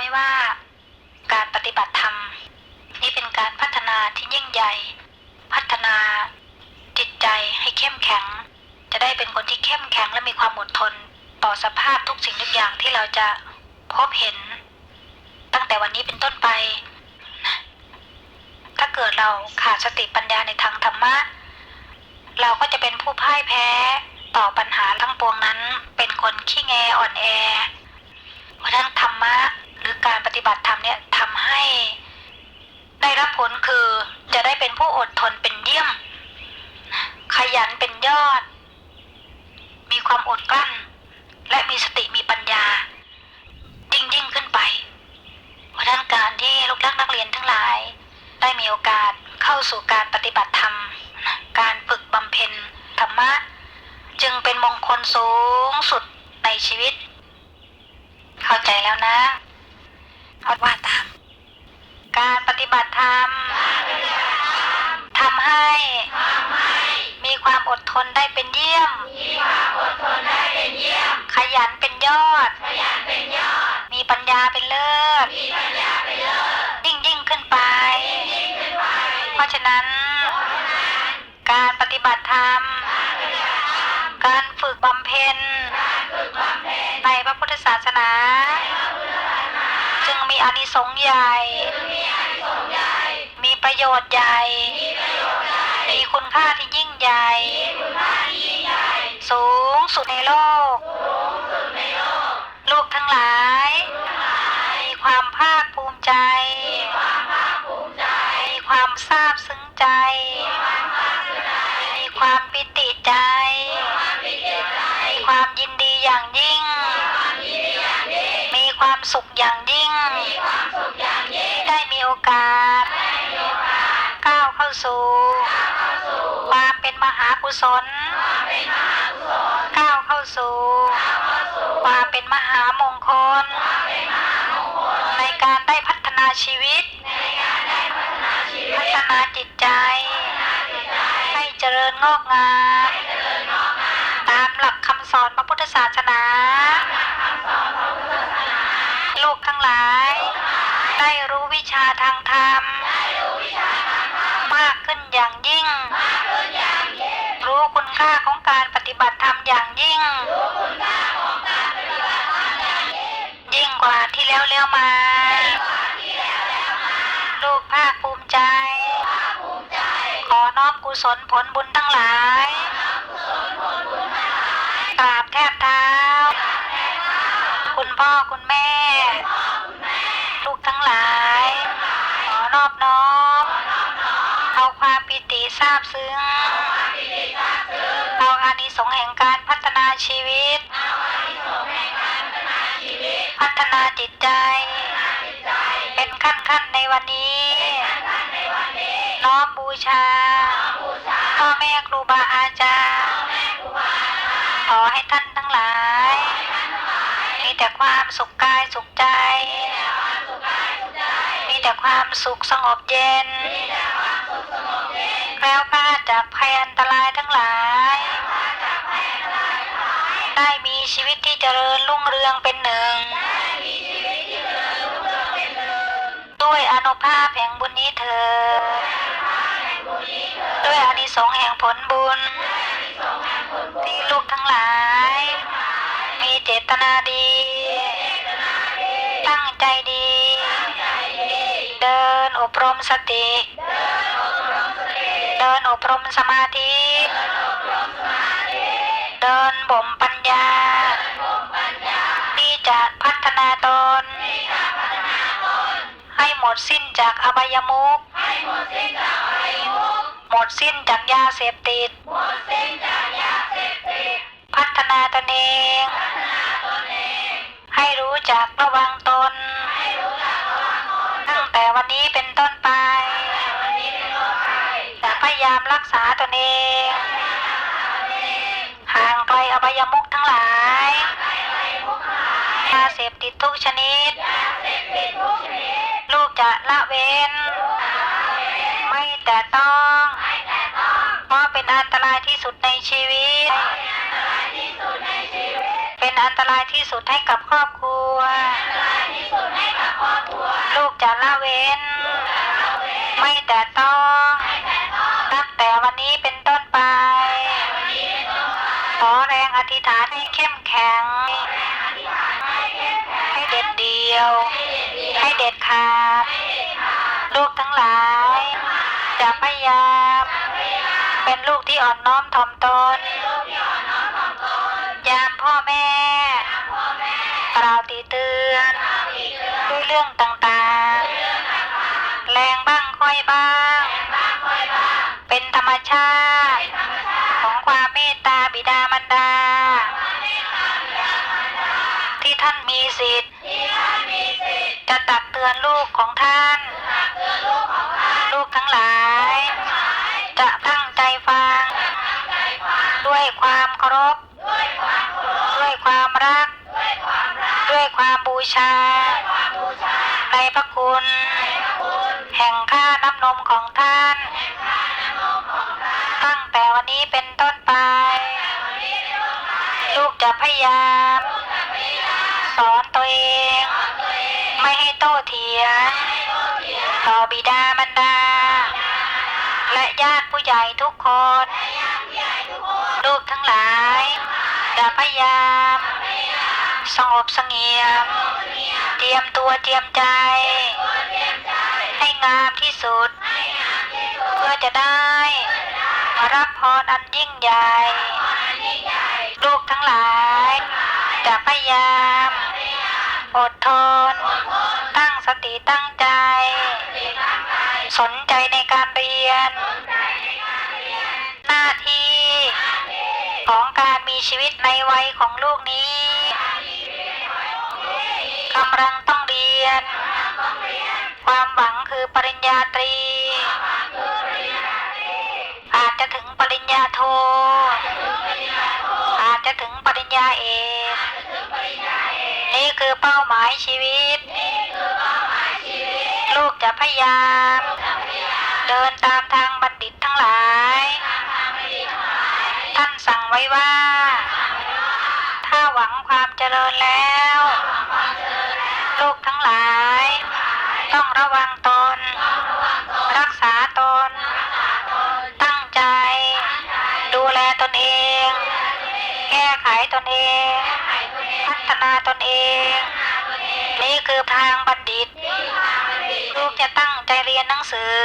ไหมว่าการปฏิบัติธรรม นี่เป็นการพัฒนาที่ยิ่งใหญ่ พัฒนาจิตใจให้เข้มแข็ง จะได้เป็นคนที่เข้มแข็งและมีความอดทน ต่อสภาพทุกสิ่งทุกอย่างที่เราจะพบเห็น ตั้งแต่วันนี้เป็นต้นไป ถ้าเกิดเราขาดสติปัญญาในทางธรรมะ เราก็จะเป็นผู้พ่ายแพ้ต่อปัญหาทั้งปวงนั้น เป็นคนขี้แงอ่อนแอเพราะฉะนั้นธรรมะ หรือการปฏิบัติธรรมเนี่ยทำให้ได้รับผลคือจะได้เป็นผู้อดทนเป็นเยี่ยม ขยันเป็นยอด มีความอดกลั้น และมีสติมีปัญญา ยิ่งยิ่งขึ้นไป เพราะฉะนั้นการที่ลูกนักนักเรียนทั้งหลาย ได้มีโอกาสเข้าสู่การปฏิบัติธรรม การฝึกบำเพ็ญธรรมะ จึงเป็นมงคลสูงสุดในชีวิต เข้าใจแล้วนะ เอาว่าตาม การปฏิบัติธรรมทำให้ มีความอดทนได้เป็นเยี่ยม ขยันเป็นยอด มีปัญญาเป็นเลิศ ยิ่งยิ่งขึ้นไป เพราะฉะนั้น การปฏิบัติธรรม การฝึกบำเพ็ญ อานิสงส์ใหญ่ มีประโยชน์ใหญ่ มีคุณค่าที่ยิ่งใหญ่ สูงสุดในโลก ลูกทั้งหลาย มีความภาคภูมิใจ มีความซาบซึ้งใจ มีความปิติใจ มีความยินดีอย่างยิ่ง มีความสุขอย่างยิ่ง ได้มีโอกาส ก้าวเข้าสู่ ความเป็นมหากุศล ก้าวเข้าสู่ ความเป็นมหามงคล ในการได้พัฒนาชีวิต พัฒนาจิตใจ ให้เจริญงอกงาม ตามหลักคำสอนพระพุทธศาสนา งหลาย ได้รู้วิชาทางธรรม มากขึ้นอย่างยิ่ง รู้คุณค่าของการปฏิบัติธรรมอย่างยิ่ง ยิ่งกว่าที่แล้วแล้วมา ลูกภาคภูมิใจ ขอน้อมกุศลผลบุญทั้งหลายกราบแทบเท้า คุณพ่อคุณแม่ ลูกทั้งหลาย ขอนอบน้อมเอาความปิติซาบซึ้งเอาอานิสงส์แห่งการพัฒนาชีวิต พัฒนาจิตใจ เป็นขั้นขั้นๆในวันนี้ น้อมบูชา พ่อแม่ครูบาอาจารย์ ขอให้ท่านทั้งหลายมี แต่ความสุขกายสุขใจ มีแต่ความสุขสงบเย็นแล้วพลาดจากภัยอันตรายทั้งหลาย ได้มีชีวิตที่เจริญรุ่งเรืองเป็นหนึ่ง ด้วยอนุภาพแห่งบุญนี้เถิดด้วยอานิสงส์แห่งผลบุญ ที่ลูกทั้งหลาย มีเจตนาดี ใจดี เดินอบรมสติ เดินอบรมสมาธิ เดินบ่มปัญญา ที่จะพัฒนาตน ให้หมดสิ้นจากอบายมุขหมดสิ้นจากยาเสพติด พัฒนาตนเอง ให้รู้จักระวังตน ตั้งแต่วันนี้เป็นต้นไป จะพยายามรักษาตนเอง ห่างไกลอบายมุกทั้งหลายยาเสพติดทุกชนิด ลูกจะละเว้น ไม่แต่ต้อง เพราะเป็นอันตรายที่สุดในชีวิต เป็นอันตรายที่สุดให้กับครอบครัว ลูกจะละเว้น ไม่แต่ต้องตั้งแต่วันนี้เป็นต้นไป ขอแรงอธิษฐานให้เข้มแข็ง ให้เด็ดเดียว ให้เด็ดขาด ลูกทั้งหลาย จะพยายาม เป็นลูกที่อ่อนน้อมถ่อมตน ยามพ่อแม่ กล่าวตีเตือนด้วยเรื่องต่างๆ แรงบ้างค่อยบ้าง เป็นธรรมชาติ ของความเมตตาบิดามารดา ที่ท่านมีสิทธิ์ จะตักเตือนลูกของท่าน ลูกทั้งหลาย จะตั้งใจฟัง ด้วยความเคารพ ด้วยความรัก ด้วย ความบูชา ในพระคุณ แห่งค่าน้ำนมของท่าน ตั้งแต่วันนี้เป็นต้นไป ลูกจะพยายาม สอนตัวเอง ไม่ให้โต้เถียงต่อบิดามารดา และญาติผู้ใหญ่ทุกคน ลูกทั้งหลาย จะพยายามสงบเสงี่ยม เตรียมตัวเตรียมใจ ให้งามที่สุด เพื่อจะได้มารับพรอันยิ่งใหญ่ ลูกทั้งหลายจะพยายามอดทน ตั้งสติตั้งใจ สนใจในการเรียน ชีวิตในวัยของลูกนี้กำลังต้องเรียน ความหวังคือปริญญาตรี อาจจะถึงปริญญาโท อาจจะถึงปริญญาเอกนี่คือเป้าหมายชีวิต ลูกจะพยายาม เดินตามทางบัณฑิต ไว้ว่า ถ้าหวังความเจริญแล้วลูกทั้งหลาย ต้องระวังตน รักษาตน ตั้งใจ ดูแลตนเอง แก้ไขตนเอง พัฒนาตนเอง นี่คือทางบัณฑิต ลูกจะตั้งใจเรียนหนังสือ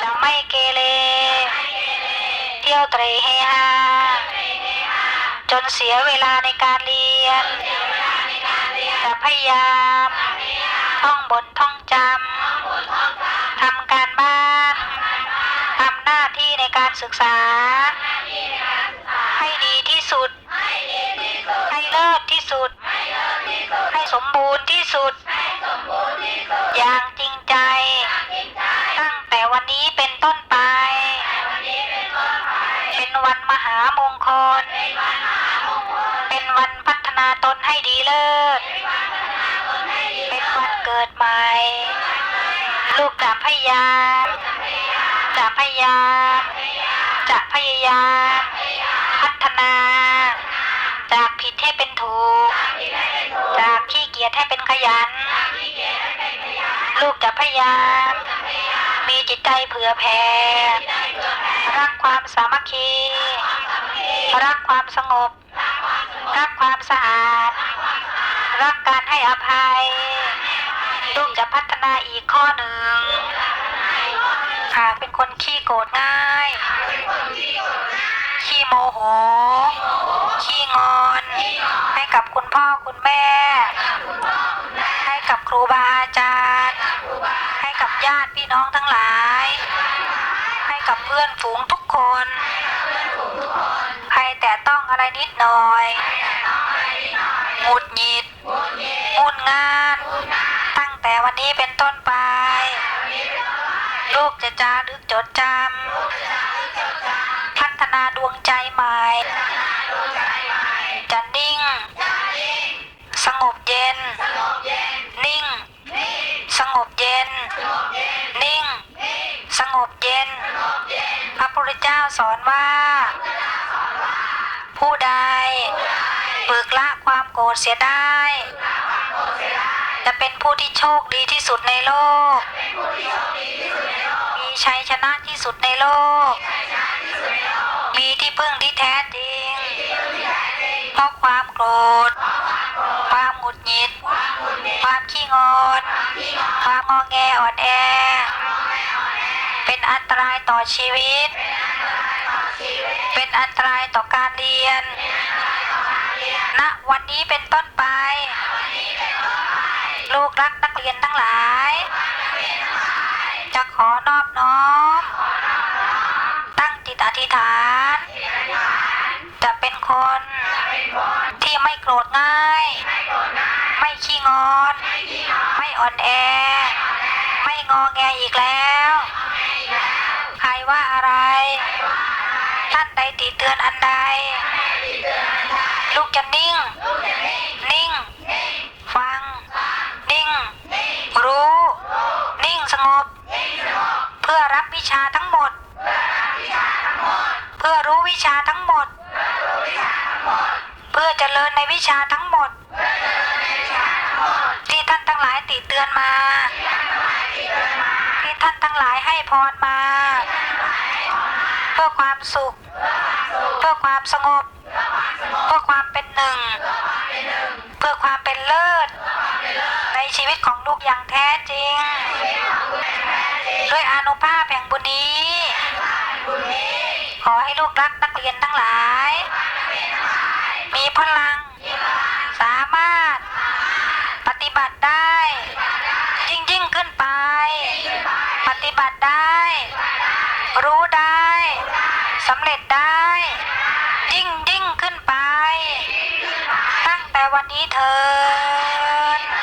จะไม่เกเร เตรเฮฮาจนเสียเวลาในการเรียนจะพยายามท่องบนท่องจำทำการบ้านทำหน้าที่ในการศึกษา ให้ดีที่สุด ให้เลิศที่สุด ให้สมบูรณ์ที่สุด อย่างจริงใจ ตั้งแต่วันนี้เป็นต้นไป วันมหามงคล เป็นวันพัฒนาตนให้ดีเลิศ เป็นวันเกิดใหม่ ลูกจะพยายามจะพยายามจะพยายามพัฒนา จากผิดให้เป็นถูก จากขี้เกียจให้เป็นขยัน ลูกจะพยายาม มีจิตใจเผื่อแผ่รักความสามัคคี รักความสงบ รักความสะอาด รักการให้อภัย ลูกจะพัฒนาอีกข้อหนึ่งหากเป็นคนขี้โกรธง่าย ขี้โมโห ขี้งอน ให้กับคุณพ่อคุณแม่ ให้กับครูบาอาจารย์ ให้กับญาติพี่น้องทั้งหลาย ให้กับเพื่อนฝูงทุกคน ใครแต่ต้องอะไรนิดหน่อยหงุดหงิดมุ่นงาน ตั้งแต่วันนี้เป็นต้นไป ลูกจะจารึกจดจำ นาดวงใจใหม่จะนิ่ง สงบเย็น นิ่ง สงบเย็น นิ่ง สงบเย็น พระพุทธเจ้าสอนว่า ผู้ใดฝึกละความโกรธเสียได้ จะเป็นผู้ที่โชคดีที่สุดในโลก มีชัยชนะที่สุดในโลก มีที่พึ่งที่แท้จริง เพราะความโกรธ ความหงุดหงิด ความขี้งอนความงอแงอ่อนแอ เป็นอันตรายต่อชีวิต เป็นอันตรายต่อการเรียน ณ วันนี้เป็นต้นไป ลูกรักนักเรียนทั้งหลาย จะขอนอบน้อม ตั้งจิตอธิษฐาน จะเป็นคนที่ไม่โกรธง่าย ไม่ขี้งอน ไม่อ่อนแอ ไม่งอแงอีกแล้ว ใครว่าอะไร ท่านใดติเตือนอันใด ลูกจะนิ่ง นิ่ง ฟัง นิ่ง รู้ นิ่งสงบ เพื่อรับวิชาทั้งหมด เพื่อรู้วิชาทั้งหมด เพื่อเจ ริญในวิชาทั้งหมด ที่ท่านทั้งหลายติเตือนมา ที่ท่านทั้งหลายให้พรมา เพื่อความสุข เพื่อความสงบ เพื่อความเป็นหนึ่ง เพื่อความเป็นเลิศ ในชีวิตของลูกอย่างแท้จริง ด้วยอนุภาพแห่งบุญนี้ ขอให้ลูกรักนักเรียนทั้งหลาย มีพลัง สามารถ ปฏิบัติได้ ยิ่งยิ่งขึ้นไป ปฏิบัติได้ รู้ได้สำเร็จได้ ยิ่งยิ่งขึ้นไป ตั้งแต่วันนี้เธอ